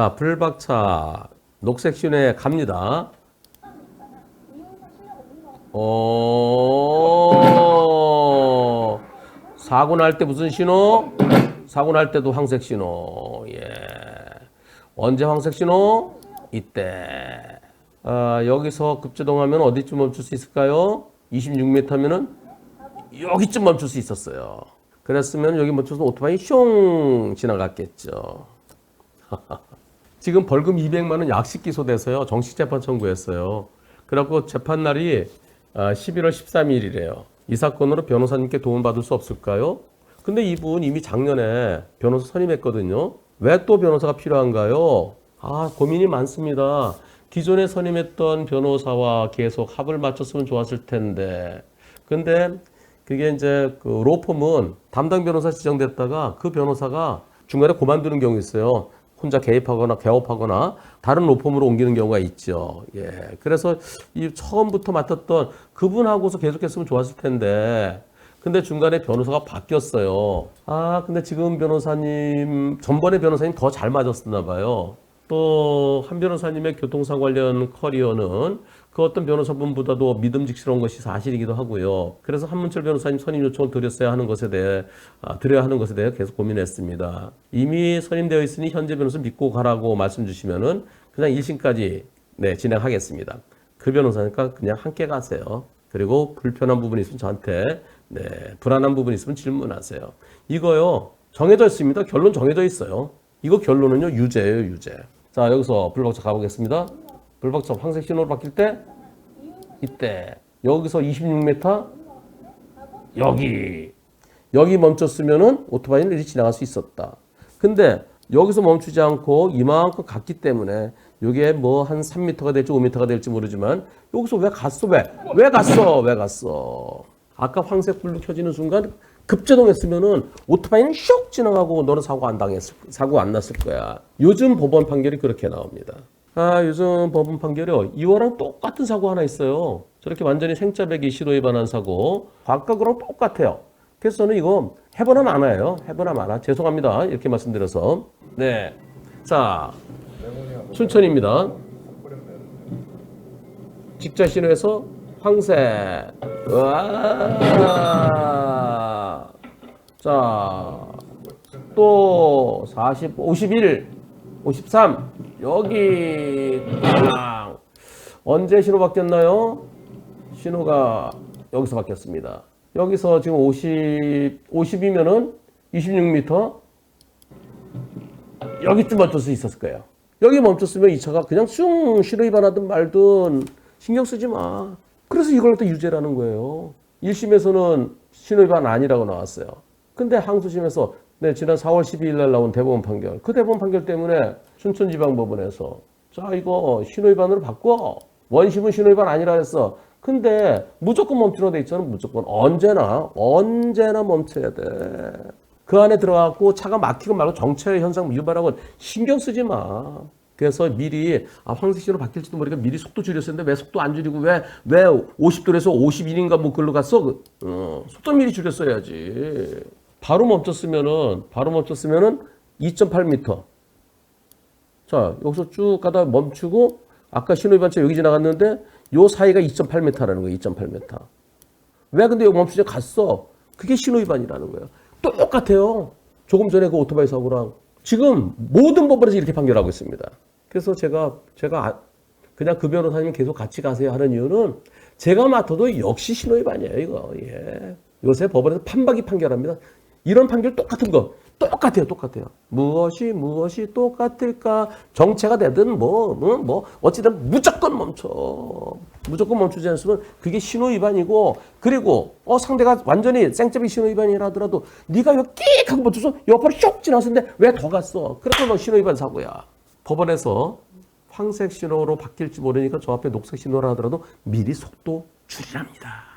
자, 불박차 녹색 신호에 갑니다. 어, 사고 날 때 무슨 신호? 사고 날 때도 황색 신호. 예. 언제 황색 신호? 이때. 아, 여기서 급제동하면 어디쯤 멈출 수 있을까요? 26m면은 여기쯤 멈출 수 있었어요. 그랬으면 여기 멈춰서 오토바이 슝 지나갔겠죠. 지금 벌금 200만 원 약식 기소돼서요. 정식 재판 청구했어요. 그래갖고 재판 날이 아, 11월 13일이래요. 이 사건으로 변호사님께 도움 받을 수 없을까요? 근데 이분 이미 작년에 변호사 선임했거든요. 왜 또 변호사가 필요한가요? 아, 고민이 많습니다. 기존에 선임했던 변호사와 계속 합을 맞췄으면 좋았을 텐데. 근데 그게 이제 그 로펌은 담당 변호사 지정됐다가 그 변호사가 중간에 그만두는 경우 있어요. 혼자 개입하거나 개업하거나 다른 로펌으로 옮기는 경우가 있죠. 예. 그래서 이 처음부터 맡았던 그분하고서 계속했으면 좋았을 텐데 근데 중간에 변호사가 바뀌었어요. 아, 근데 지금 변호사님, 전번에 변호사님 더 잘 맞았었나 봐요. 또 한 변호사님의 교통사고 관련 커리어는 그 어떤 변호사분보다도 믿음직스러운 것이 사실이기도 하고요. 그래서 한문철 변호사님 선임 요청을 드렸어야 하는 것에 대해 아, 드려야 하는 것에 대해 계속 고민했습니다. 이미 선임되어 있으니 현재 변호사 믿고 가라고 말씀 주시면은 그냥 1심까지 네, 진행하겠습니다. 그 변호사니까 그냥 함께 가세요. 그리고 불편한 부분이 있으면 저한테 네, 불안한 부분이 있으면 질문하세요. 이거요 정해져 있습니다. 결론 정해져 있어요. 이거 결론은요 유죄예요 유죄. 자 여기서 불박차 가보겠습니다. 불박차 황색 신호로 바뀔 때 이때 여기서 26m 여기 여기 멈췄으면은 오토바이는 이렇게 지나갈 수 있었다. 근데 여기서 멈추지 않고 이만큼 갔기 때문에 이게 뭐 한 3m가 될지 5m가 될지 모르지만 여기서 왜 갔어 왜? 왜 갔어? 왜 갔어? 아까 황색 불로 켜지는 순간 급제동했으면은 오토바이는 슉 지나가고 너는 사고 안 당했을 사고 안 났을 거야. 요즘 법원 판결이 그렇게 나옵니다. 아 요즘 법원 판결이요. 이거랑 똑같은 사고 하나 있어요. 저렇게 완전히 생짜배기 시로 위반한 사고 거랑 똑같아요. 그래서 저는 이거 해보나 마나예요. 해보나 마나. 죄송합니다. 이렇게 말씀드려서 네. 자 춘천입니다. 직자 신호에서 황색. 와. 자, 또 40, 51, 53. 여기 땅. 언제 신호 바뀌었나요? 신호가 여기서 바뀌었습니다. 여기서 지금 50, 50이면은 26m 여기쯤 멈출 수 있었을 거예요. 여기 멈췄으면 이 차가 그냥 슝 신호 위반하든 말든 신경 쓰지 마. 그래서 이걸 또 유죄라는 거예요. 1심에서는 신호 위반 아니라고 나왔어요. 근데 항소심에서 네, 지난 4월 12일 날 나온 대법원 판결. 그 대법원 판결 때문에 춘천지방법원에서 자, 이거 신호 위반으로 바꿔. 원심은 신호 위반 아니라 했어. 근데 무조건 멈추라고 돼 있잖아. 무조건 언제나 언제나 멈춰야 돼. 그 안에 들어가고 차가 막히고 말고 정체 현상 유발하고 신경 쓰지 마. 그래서 미리 아, 황색 신호 바뀔지도 모르니까 미리 속도 줄였었는데 왜 속도 안 줄이고 왜 왜 50도에서 51인가 뭐 글로 갔어? 그, 어, 속도 미리 줄였어야지. 바로 멈췄으면은 바로 멈췄으면은 2.8m. 자 여기서 쭉 가다 멈추고 아까 신호 위반차 여기 지나갔는데 요 사이가 2.8m라는 거예요. 2.8m. 왜 근데 여기 멈추지 갔어? 그게 신호 위반이라는 거예요. 똑같아요. 조금 전에 그 오토바이 사고랑 지금 모든 법원에서 이렇게 판결하고 있습니다. 그래서 제가 제가 아- 그냥 그 변호사님 계속 같이 가세요 하는 이유는 제가 맡아도 역시 신호 위반이에요 이거. 예. 요새 법원에서 판박이 판결합니다. 이런 판결 똑같은 거 똑같아요, 똑같아요. 무엇이 무엇이 똑같을까? 정체가 되든 뭐, 뭐, 뭐 어찌든 무조건 멈춰. 무조건 멈추지 않으면 그게 신호 위반이고 그리고 어 상대가 완전히 생잡이 신호 위반이라 하더라도 네가 끼익 하고 멈춰서 옆으로 쭉 지나갔는데 왜 더 갔어? 그래서 너 신호 위반 사고야. 법원에서 황색 신호로 바뀔지 모르니까 저 앞에 녹색 신호라 하더라도 미리 속도 줄이랍니다.